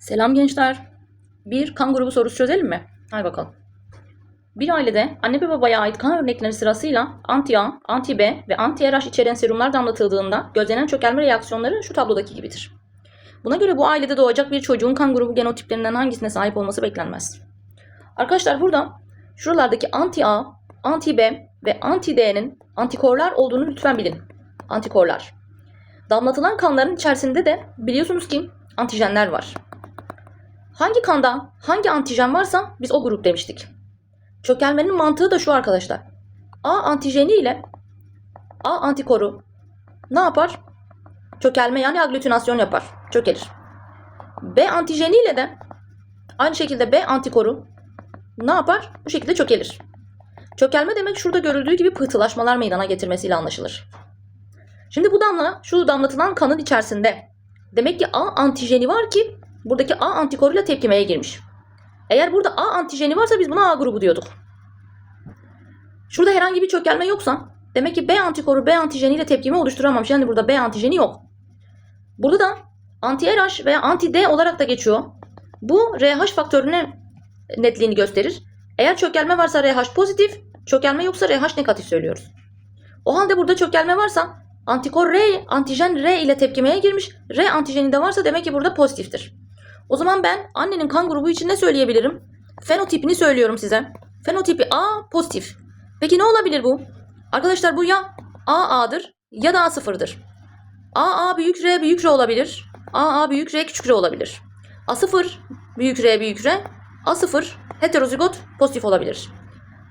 Selam gençler. Bir kan grubu sorusu çözelim mi? Hadi bakalım. Bir ailede anne ve babaya ait kan örnekleri sırasıyla anti-A, anti-B ve anti-RH içeren serumlar damlatıldığında gözlenen çökelme reaksiyonları şu tablodaki gibidir. Buna göre bu ailede doğacak bir çocuğun kan grubu genotiplerinden hangisine sahip olması beklenmez. Arkadaşlar burada şuralardaki anti-A, anti-B ve anti-D'nin antikorlar olduğunu lütfen bilin. Antikorlar. Damlatılan kanların içerisinde de biliyorsunuz ki antijenler var. Hangi kanda hangi antijen varsa biz o grup demiştik. Çökelmenin mantığı da şu arkadaşlar. A antijeni ile A antikoru ne yapar? Çökelme yani aglutinasyon yapar. Çökelir. B antijeni ile de aynı şekilde B antikoru ne yapar? Bu şekilde çökelir. Çökelme demek şurada görüldüğü gibi pıhtılaşmalar meydana getirmesiyle anlaşılır. Şimdi bu damla şu damlatılan kanın içerisinde demek ki A antijeni var ki buradaki A antikoruyla tepkimeye girmiş. Eğer burada A antijeni varsa biz buna A grubu diyorduk. Şurada herhangi bir çökelme yoksa demek ki B antikoru B antijeniyle tepkime oluşturamamış. Yani burada B antijeni yok. Burada da anti-RH veya anti-D olarak da geçiyor. Bu RH faktörünün netliğini gösterir. Eğer çökelme varsa RH pozitif, çökelme yoksa RH negatif söylüyoruz. O halde burada çökelme varsa antikor R, antijen R ile tepkimeye girmiş. R antijeni de varsa demek ki burada pozitiftir. O zaman ben annenin kan grubu için ne söyleyebilirim? Fenotipini söylüyorum size. Fenotipi A pozitif. Peki ne olabilir bu? Arkadaşlar bu ya A A'dır ya da A sıfırdır. A A büyük R büyük R olabilir. A A büyük R küçük R olabilir. A sıfır büyük R büyük R. A sıfır heterozigot pozitif olabilir.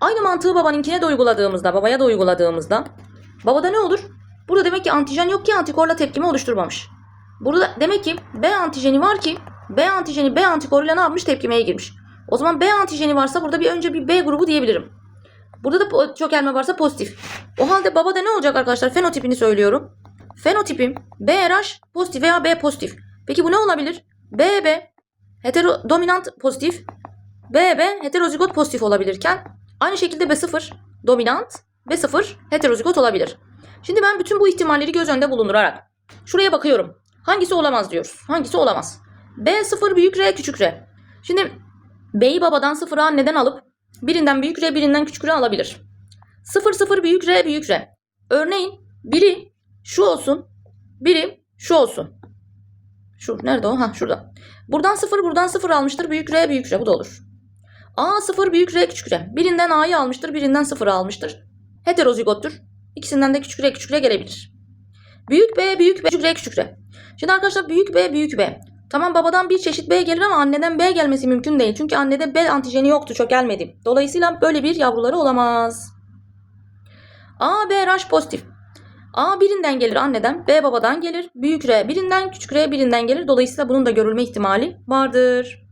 Aynı mantığı babanınkine de uyguladığımızda, babaya da uyguladığımızda babada ne olur? Burada demek ki antijen yok ki antikorla tepkime oluşturmamış. Burada demek ki B antijeni var ki B antijeni B antikoruyla ne yapmış? Tepkimeye girmiş. O zaman B antijeni varsa burada bir önce bir B grubu diyebilirim. Burada da çökelme varsa pozitif. O halde babada ne olacak arkadaşlar? Fenotipini söylüyorum. Fenotipim BRH pozitif veya B pozitif. Peki bu ne olabilir? BB hetero dominant pozitif. BB heterozigot pozitif olabilirken aynı şekilde B0 dominant B0 heterozigot olabilir. Şimdi ben bütün bu ihtimalleri göz önünde bulundurarak şuraya bakıyorum. Hangisi olamaz diyoruz. Hangisi olamaz? B0 büyük R küçük R. Şimdi B'yi babadan sıfıra anneden alıp birinden büyük R birinden küçük R alabilir. 0 0 büyük R büyük R. Örneğin biri şu olsun, biri şu olsun. Şu nerede o? Ha şurada. Buradan 0 buradan 0 almıştır. Büyük R büyük R bu da olur. A 0 büyük R küçük R. Birinden A'yı almıştır, birinden 0'ı almıştır. Heterozigottur. İkisinden de küçük R küçük R gelebilir. Büyük B büyük B küçük R küçük R. Şimdi arkadaşlar büyük B büyük B. Tamam babadan bir çeşit B gelir ama anneden B gelmesi mümkün değil. Çünkü annede B antijeni yoktu çökelmedi. Dolayısıyla böyle bir yavruları olamaz. A, B, RH pozitif. A birinden gelir anneden, B babadan gelir. Büyük R birinden, küçük R birinden gelir. Dolayısıyla bunun da görülme ihtimali vardır.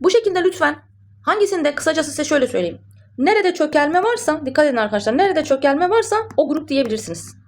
Bu şekilde lütfen hangisinde kısacası size şöyle söyleyeyim. Nerede çökelme varsa, dikkat edin arkadaşlar. Nerede çökelme varsa o grup diyebilirsiniz.